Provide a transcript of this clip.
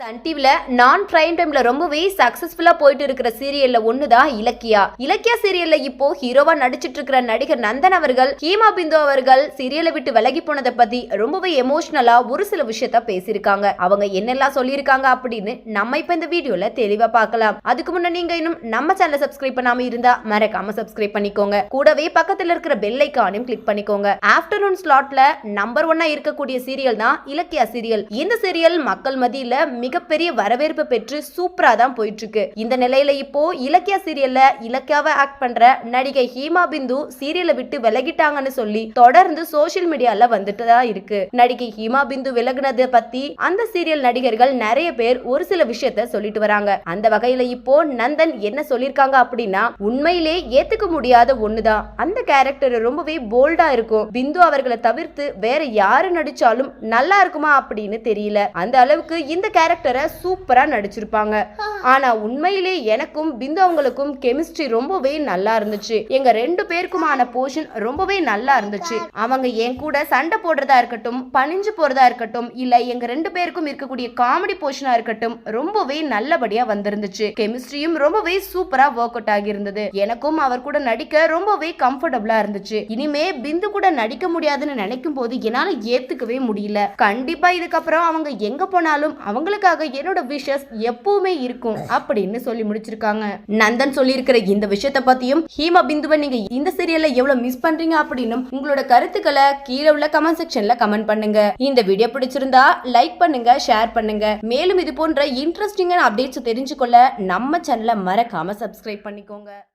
Sun டிவில நான் prime டைம்ல ரொம்பவே சக்சஸ்ஃபுல்லா போயிட்டு இருக்கிற சீரியல்ல ஒண்ணுதான் இலக்கியா? இலக்கியா சீரியல்ல இப்போ ஹீரோவா நடிச்சிட்டு இருக்கிற நடிகர் நந்தன் அவர்கள் ஹீமா பிந்து அவர்கள் சீரியலை விட்டு விலகி போனதை பத்தி ரொம்பவே எமோஷனலா ஒரு சில விஷயத்த பேசியிருக்காங்க. அவங்க என்னெல்லாம் சொல்லியிருக்காங்க அப்படின்னு நம்ம இப்ப இந்த வீடியோல தெளிவா பார்க்கலாம். அதுக்கு முன்ன நீங்க இன்னும் நம்ம சேனலை சப்ஸ்கிரைப் பண்ணாம இருந்தா மறக்காம சப்ஸ்கிரைப் பண்ணிக்கோங்க. கூடவே பக்கத்துல இருக்கிற பெல் ஐக்கானையும் கிளிக் பண்ணிக்கோங்க. ஆஃப்டர்நூன் ஸ்லாட்ல நம்பர் ஒன்னா இருக்கக்கூடிய சீரியல் தான் இலக்கியா சீரியல் இந்த சீரியல் மக்கள் மத்தியில மிகப்பெரிய வரவேற்பு பெற்று சூப்பரா தான் போயிட்டு இருக்கு இந்த நிலையில இப்போ இலக்கியா சீரியல்ல இலக்கியாவை ஆக்ட் பண்ற நடிகை ஹீமா பிந்து சீரியலை விட்டு விலகிட்டாங்கன்னு சொல்லி தொடர்ந்து சோஷியல் மீடியால வந்துட்டு தான் இருக்கு. நடிகை ஹீமா பிந்து விலகுனது பத்தி அந்த சீரியல் நடிகர்கள் நிறைய பேர் ஒரு சில விஷயத்த சொல்லிட்டு வராங்க. அந்த வகையில இப்போ நந்தன் என்ன சொல்லிருக்காங்க அப்படின்னா உண்மையிலே ஏத்துக்க முடியாத ஒண்ணுதான். அந்த கேரக்டர் ரொம்பவே போல்டா இருக்கும். பிந்து அவர்களை தவிர்த்து வேற யாரு நடிச்சாலும் நல்லா இருக்குமா அப்படின்னு தெரியல. அந்த அளவுக்கு இந்த கேரக்டர் சூப்பரா நடிச்சிருப்பாங்க. ஆனா உண்மையிலே எனக்கும் பிந்து அவங்களுக்கும் கெமிஸ்ட்ரி ரொம்பவே நல்லா இருந்துச்சு. எங்க ரெண்டு பேருக்குமான போர்ஷன் ரொம்பவே நல்லா இருந்துச்சு. அவங்க என் கூட சண்டை போடுறதா இருக்கட்டும் பணிஞ்சு போறதா இருக்கட்டும் இல்ல எங்க ரெண்டு பேருக்கும் இருக்கக்கூடிய காமெடி போர்ஷனா இருக்கட்டும் ரொம்பவே நல்லபடியா வந்திருந்துச்சு. கெமிஸ்ட்ரியும் ரொம்பவே சூப்பரா ஒர்க் அவுட் ஆகியிருந்தது. எனக்கும் அவர் கூட நடிக்க ரொம்பவே கம்ஃபர்டபுளா இருந்துச்சு. இனிமே பிந்து கூட நடிக்க முடியாதுன்னு நினைக்கும் போது என்னால ஏத்துக்கவே முடியல. கண்டிப்பா இதுக்கப்புறம் அவங்க எங்க போனாலும் அவங்களுக்கு உங்களுக்காக என்னோட விஷஸ் எப்பவுமே இருக்கும் அப்படின்னு சொல்லி முடிச்சிருக்காங்க. நந்தன் சொல்லியிருக்கிற இந்த விஷயத்த பத்தியும் ஹீமா பிந்துவை நீங்க இந்த சீரியல்ல எவ்வளவு மிஸ் பண்றீங்க அப்படின்னு உங்களோட கருத்துக்களை கீழே உள்ள கமெண்ட் செக்ஷன்ல கமெண்ட் பண்ணுங்க. இந்த வீடியோ பிடிச்சிருந்தா லைக் பண்ணுங்க ஷேர் பண்ணுங்க. மேலும் இது போன்ற இன்ட்ரெஸ்டிங்கான அப்டேட்ஸ் தெரிஞ்சுக்கொள்ள நம்ம சேனலை மறக்காம சப்ஸ்கிரைப் பண்ணிக்கோங்க.